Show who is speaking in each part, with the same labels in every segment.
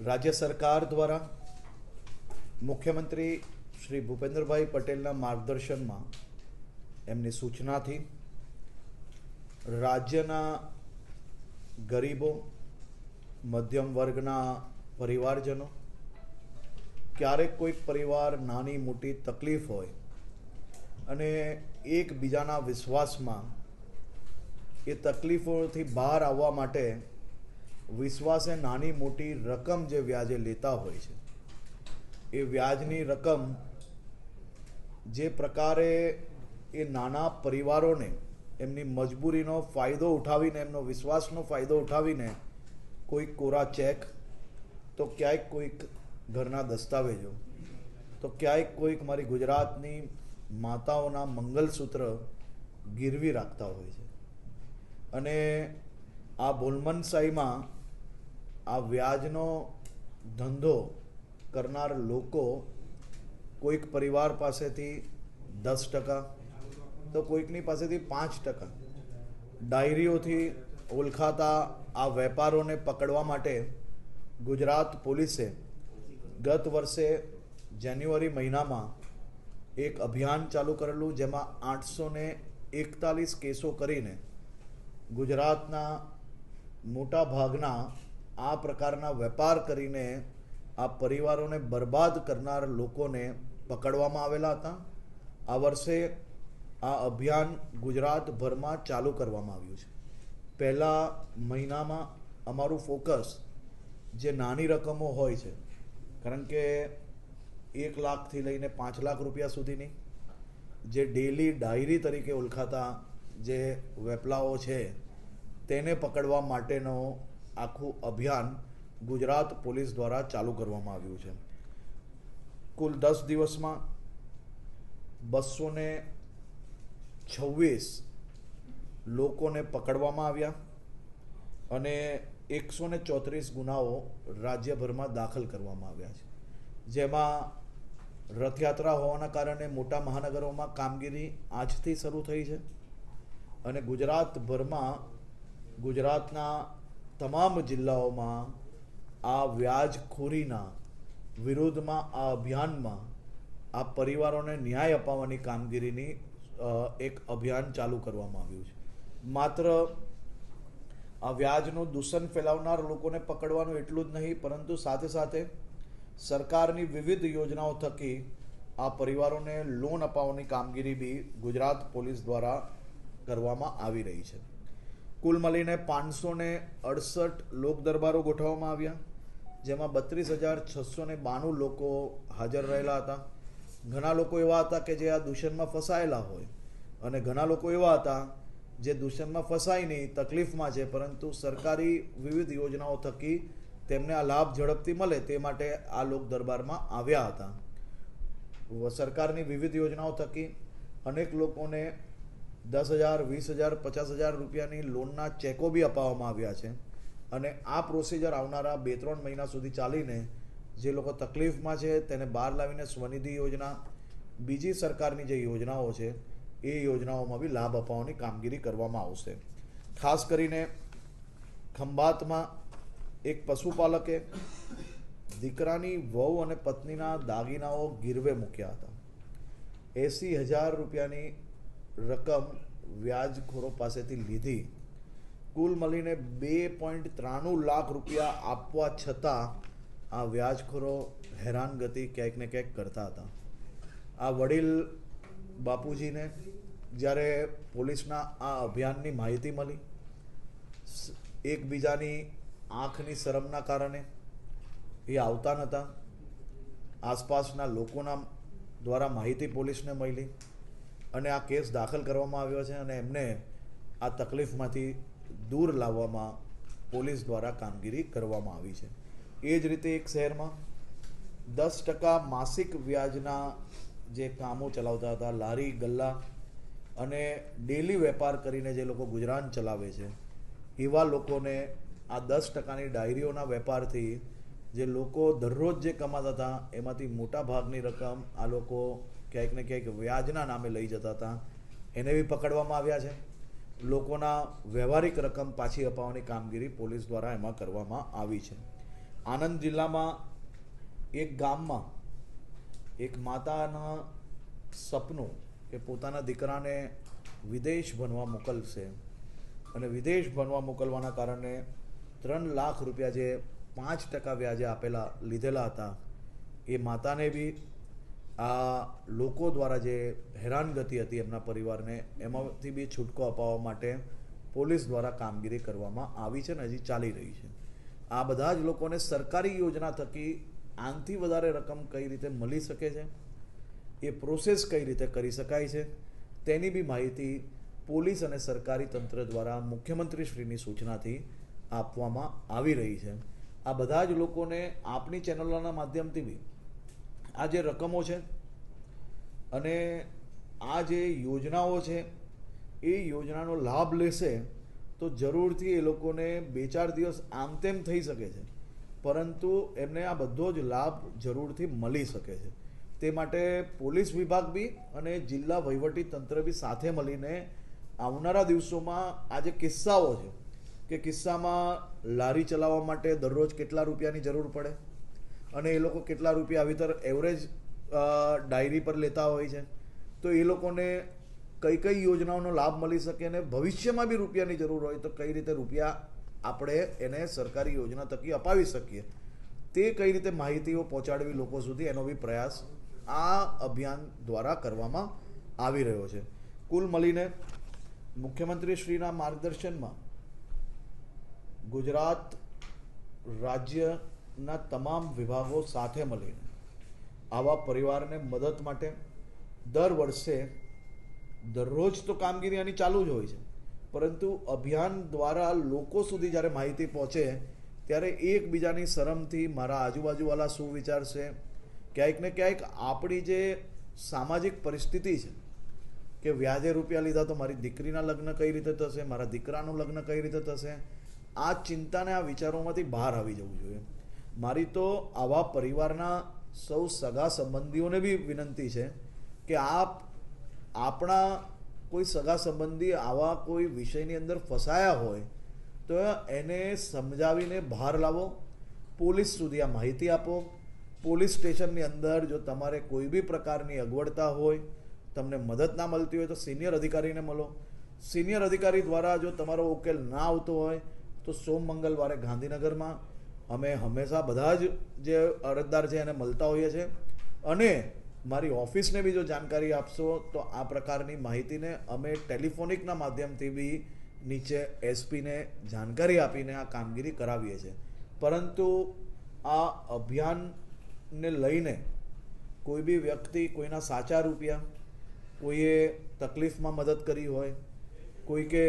Speaker 1: રાજ્ય સરકાર દ્વારા મુખ્યમંત્રી શ્રી ભૂપેન્દ્રભાઈ પટેલના માર્ગદર્શનમાં એમની સૂચનાથી રાજ્યના ગરીબો, મધ્યમ વર્ગના પરિવારજનો, ક્યારેક કોઈક પરિવાર નાની મોટી તકલીફ હોય અને એકબીજાના વિશ્વાસમાં એ તકલીફોથી બહાર આવવા માટે વિશ્વાસે નાની મોટી રકમ જે વ્યાજે લેતા હોય છે, એ વ્યાજની રકમ જે પ્રકારે એ નાના પરિવારોને એમની મજબૂરીનો ફાયદો ઉઠાવીને, એમનો વિશ્વાસનો ફાયદો ઉઠાવીને કોઈક કોરા ચેક, તો ક્યાંક કોઈક ઘરના દસ્તાવેજો, તો ક્યાંક કોઈક મારી ગુજરાતની માતાઓના મંગલસૂત્ર ગીરવી રાખતા હોય છે. અને આ ભોલમનસાઈમાં આ વ્યાજનો ધંધો કરનાર લોકો કોઈક પરિવાર પાસેથી દસ ટકા, તો કોઈકની પાસેથી પાંચ ટકા. ડાયરીઓથી ઓળખાતા આ વેપારોને પકડવા માટે ગુજરાત પોલીસે ગત વર્ષે જાન્યુઆરી મહિનામાં એક અભિયાન ચાલુ કરેલું જેમાં આઠસો ને એકતાલીસ કેસો કરીને ગુજરાતના મોટા ભાગના આ પ્રકારના વેપાર કરીને આ પરિવારોને બરબાદ કરનાર લોકોને પકડવામાં આવેલા હતા. આ વર્ષે આ અભિયાન ગુજરાતભરમાં ચાલુ કરવામાં આવ્યું છે. પહેલા મહિનામાં અમારું ફોકસ જે નાની રકમો હોય છે, કારણ કે એક લાખથી લઈને પાંચ લાખ રૂપિયા સુધીની, જે ડેલી ડાયરી તરીકે ઓળખાતા જે વેપલાઓ છે, તેને પકડવા માટેનો આખું અભિયાન ગુજરાત પોલીસ દ્વારા ચાલુ કરવામાં આવ્યું છે. કુલ દસ દિવસમાં બસો ને છવ્વીસ લોકોને પકડવામાં આવ્યા અને એકસો ને ચોત્રીસ ગુનાઓ રાજ્યભરમાં દાખલ કરવામાં આવ્યા છે. જેમાં રથયાત્રા હોવાના કારણે મોટા મહાનગરોમાં કામગીરી આજથી શરૂ થઈ છે અને ગુજરાતભરમાં ગુજરાતના તમામ જિલ્લાઓમાં આ વ્યાજખોરીના વિરોધમાં, આ અભિયાનમાં આ પરિવારોને ન્યાય અપાવવાની કામગીરીની એક અભિયાન ચાલુ કરવામાં આવ્યું છે. માત્ર આ વ્યાજનું દૂષણ ફેલાવનાર લોકોને પકડવાનું એટલું જ નહીં, પરંતુ સાથે સાથે સરકારની વિવિધ યોજનાઓ થકી આ પરિવારોને લોન અપાવવાની કામગીરી બી ગુજરાત પોલીસ દ્વારા કરવામાં આવી રહી છે. કુલ મળીને પાંચસો ને અડસઠ લોક દરબારો ગોઠવવામાં આવ્યા. જેમાં બત્રીસ હજાર છસો ને બાણું લોકો હાજર રહેલા હતા. ઘણા લોકો એવા હતા કે જે આ દૂષણમાં ફસાયેલા હોય અને ઘણા લોકો એવા હતા જે દૂષણમાં ફસાય નહીં તકલીફમાં છે, પરંતુ સરકારી વિવિધ યોજનાઓ થકી તેમને આ લાભ ઝડપથી મળે તે માટે આ લોક દરબારમાં આવ્યા હતા. સરકારની વિવિધ યોજનાઓ થકી અનેક લોકોને દસ હજાર, વીસ હજાર, પચાસ હજાર રૂપિયાની લોનના ચેકો બી અપાવવામાં આવ્યા છે. અને આ પ્રોસિજર આવનારા બે ત્રણ મહિના સુધી ચાલીને જે લોકો તકલીફમાં છે તેને બહાર લાવીને સ્વનિધિ યોજના, બીજી સરકારની જે યોજનાઓ છે, એ યોજનાઓમાં બી લાભ અપાવવાની કામગીરી કરવામાં આવશે. ખાસ કરીને ખંભાતમાં એક પશુપાલકે દીકરાની વહુ અને પત્નીના દાગીનાઓ ગીરવે મૂક્યા હતા. એંસી હજાર રૂપિયાની રકમ વ્યાજખોરો પાસેથી લીધી. કુલ મળીને બે પોઈન્ટ ત્રાણું લાખ રૂપિયા આપવા છતાં આ વ્યાજખોરો હેરાનગતિ ક્યાંક ને ક્યાંક કરતા હતા. આ વડીલ બાપુજીને જ્યારે પોલીસના આ અભિયાનની માહિતી મળી, એકબીજાની આંખની શરમના કારણે એ આવતા નહોતા. આસપાસના લોકોના દ્વારા માહિતી પોલીસને મળી. અને આ કેસ દાખલ કરવામાં આવ્યો છે અને એમને આ તકલીફમાંથી દૂર લાવવામાં પોલીસ દ્વારા કામગીરી કરવામાં આવી છે. એ જ રીતે એક શહેરમાં દસ ટકા માસિક વ્યાજના જે કામો ચલાવતા હતા, લારી, ગલ્લા અને ડેલી વેપાર કરીને જે લોકો ગુજરાન ચલાવે છે, એવા લોકોને આ દસ ટકાની ડાયરીઓના વેપારથી જે લોકો દરરોજ જે કમાતા હતા, એમાંથી મોટા ભાગની રકમ આ લોકો ક્યાંક ને ક્યાંક વ્યાજના નામે લઈ જતા હતા. એને બી પકડવામાં આવ્યા છે. લોકોના વ્યવહારિક રકમ પાછી અપાવવાની કામગીરી પોલીસ દ્વારા એમાં કરવામાં આવી છે. આણંદ જિલ્લામાં એક ગામમાં એક માતાના સપનું કે પોતાના દીકરાને વિદેશ ભણવા મોકલશે અને વિદેશ ભણવા મોકલવાના કારણે ત્રણ લાખ રૂપિયા જે પાંચ ટકા વ્યાજે આપેલા લીધેલા હતા, એ માતાને બી આ લોકો દ્વારા જે હેરાનગતિ હતી એમના પરિવારને, એમાંથી બી છૂટકો અપાવવા માટે પોલીસ દ્વારા કામગીરી કરવામાં આવી છે ને હજી ચાલી રહી છે. આ બધા જ લોકોને સરકારી યોજના થકી આનથી વધારે રકમ કઈ રીતે મળી શકે છે? એ પ્રોસેસ કઈ રીતે કરી શકાય છે? તેની બી માહિતી પોલીસ અને સરકારી તંત્ર દ્વારા મુખ્યમંત્રીશ્રીની સૂચનાથી આપવામાં આવી રહી છે. આ બધા જ લોકોને આપની ચેનલોના માધ્યમથી બી આ જે રકમો છે અને આ જે યોજનાઓ છે, એ યોજનાનો લાભ લેશે તો જરૂરથી એ લોકોને બે ચાર દિવસ આમ તેમ થઈ શકે છે. પરંતુ એમને આ બધો જ લાભ જરૂરથી મળી શકે છે. તે માટે પોલીસ વિભાગ બી અને જિલ્લા વહીવટી તંત્ર બી સાથે મળીને આવનારા દિવસોમાં આ જે કિસ્સાઓ છે, કે કિસ્સામાં લારી ચલાવવા માટે દરરોજ કેટલા રૂપિયાની જરૂર પડે? અને એ લોકો કેટલા રૂપિયા આવી તર એવરેજ ડાયરી પર લેતા હોય છે. તો એ લોકોને કઈ કઈ યોજનાઓનો લાભ મળી શકે અને ભવિષ્યમાં બી રૂપિયાની જરૂર હોય તો કઈ રીતે રૂપિયા આપણે એને સરકારી યોજના થકી અપાવી શકીએ. તે કઈ રીતે માહિતીઓ પહોંચાડવી લોકો સુધી એનો બી પ્રયાસ આ અભિયાન દ્વારા કરવામાં આવી રહ્યો છે. કુલ મળીને મુખ્યમંત્રી શ્રીના માર્ગદર્શનમાં ગુજરાત રાજ્યના તમામ વિભાગો સાથે મળીને આવા પરિવારને મદદ માટે દર વર્ષે દરરોજ તો કામગીરી આની ચાલુ જ હોય છે. પરંતુ અભિયાન દ્વારા લોકો સુધી જ્યારે માહિતી પહોંચે ત્યારે એકબીજાની શરમથી મારા આજુબાજુવાળા શું વિચારશે? ક્યાંક ને ક્યાંક આપણી જે સામાજિક પરિસ્થિતિ છે કે વ્યાજે રૂપિયા લીધા તો મારી દીકરીના લગ્ન કઈ રીતે થશે? મારા દીકરાનું લગ્ન કઈ રીતે થશે? આ ચિંતાને, આ વિચારોમાંથી બહાર આવી જવું જોઈએ. મારી તો આવા પરિવારના સૌ સગા સંબંધીઓને બી વિનંતી છે કે આપ, આપણા કોઈ સગા સંબંધી આવા કોઈ વિષયની અંદર ફસાયા હોય, તો એને સમજાવીને બહાર લાવો, પોલીસ સુધી આ માહિતી આપો, પોલીસ સ્ટેશનની અંદર જો તમારે કોઈ બી પ્રકારની અગવડતા હોય, તમને મદદ ના મળતી હોય તો સિનિયર અધિકારીને મળો. સિનિયર અધિકારી દ્વારા જો તમારો ઉકેલ ના આવતો હોય, તો સોમ મંગળવારે ગાંધીનગરમાં અમે હંમેશા બધા જ જે અરજદાર છે એને મળતા હોઈએ છીએ. અને મારી ઓફિસને બી જો જાણકારી આપશો, તો આ પ્રકારની માહિતીને અમે ટેલિફોનિકના માધ્યમથી બી નીચે એસપીને જાણકારી આપીને આ કામગીરી કરાવીએ છીએ. પરંતુ આ અભિયાનને લઈને કોઈ બી વ્યક્તિ કોઈના સાચા રૂપિયા, કોઈએ તકલીફમાં મદદ કરી હોય કોઈ કે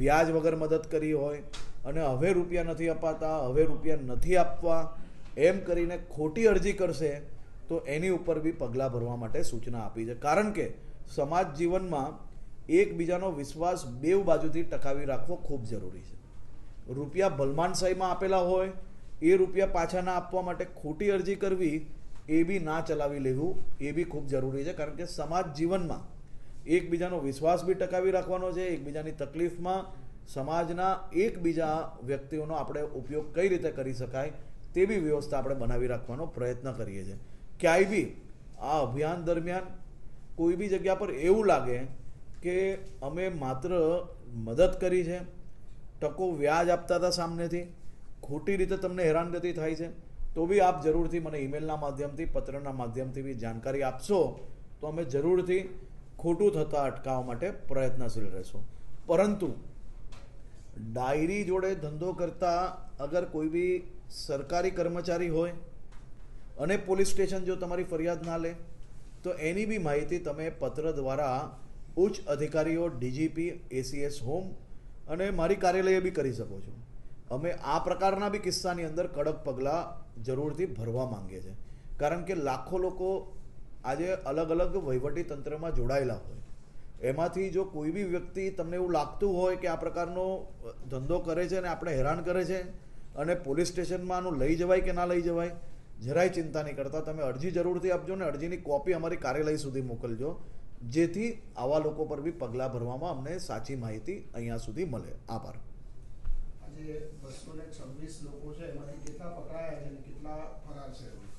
Speaker 1: વ્યાજ વગર મદદ કરી હોય અને હવે રૂપિયા નથી અપાતા, હવે રૂપિયા નથી આપવા, એમ કરીને ખોટી અરજી કરશે, તો એની ઉપર બી પગલાં ભરવા માટે સૂચના આપી છે. કારણ કે સમાજ જીવનમાં એકબીજાનો વિશ્વાસ બેવ બાજુથી ટકાવી રાખવો ખૂબ જરૂરી છે. રૂપિયા ભલમાનસાઈમાં આપેલા હોય, એ રૂપિયા પાછા ના આપવા માટે ખોટી અરજી કરવી, એ બી ના ચલાવી લેવું, એ બી ખૂબ જરૂરી છે. કારણ કે સમાજ જીવનમાં એકબીજાનો વિશ્વાસ બી ટકાવી રાખવાનો છે, એકબીજાની તકલીફમાં સમાજના એકબીજા વ્યક્તિઓનો આપણે ઉપયોગ કઈ રીતે કરી શકાય તેવી વ્યવસ્થા આપણે બનાવી રાખવાનો પ્રયત્ન કરીએ છીએ. ક્યાંય બી આ અભિયાન દરમિયાન કોઈ બી જગ્યા પર એવું લાગે કે અમે માત્ર મદદ કરી છે, ટકો વ્યાજ આપતા હતા સામનેથી, ખોટી રીતે તમને હેરાનગતિ થાય છે, તો બી આપ જરૂરથી મને ઈમેલના માધ્યમથી, પત્રના માધ્યમથી બી જાણકારી આપશો, તો અમે જરૂરથી ખોટું થતાં અટકાવવા માટે પ્રયત્નશીલ રહેશું. પરંતુ ડાયરી જોડે ધંધો કરતા અગર કોઈ બી સરકારી કર્મચારી હોય અને પોલીસ સ્ટેશન જો તમારી ફરિયાદ ના લે, તો એની બી માહિતી તમે પત્ર દ્વારા ઉચ્ચ અધિકારીઓ, ડીજીપી, એસીએસ, હોમ અને મારી કાર્યાલયે બી કરી શકો છો. અમે આ પ્રકારના બી કિસ્સાની અંદર કડક પગલાં જરૂરથી ભરવા માંગીએ છીએ. કારણ કે લાખો લોકો આજે અલગ અલગ વહીવટી તંત્રમાં જોડાયેલા હોય. એમાંથી જો કોઈ બી વ્યક્તિ તમને એવું લાગતું હોય કે આ પ્રકારનો ધંધો કરે છે અને આપણે હેરાન કરે છે અને પોલીસ સ્ટેશનમાં આનું લઈ જવાય કે ના લઈ જવાય, જરાય ચિંતા નહીં કરતા. તમે અરજી જરૂરથી આપજો ને અરજીની કોપી અમારી કાર્યાલય સુધી મોકલજો, જેથી આવા લોકો પર બી પગલાં ભરવામાં અમને સાચી માહિતી અહીંયા સુધી મળે. આભાર.
Speaker 2: આજે છે કેટલા પકડાયા કેટલા ફરાર છે?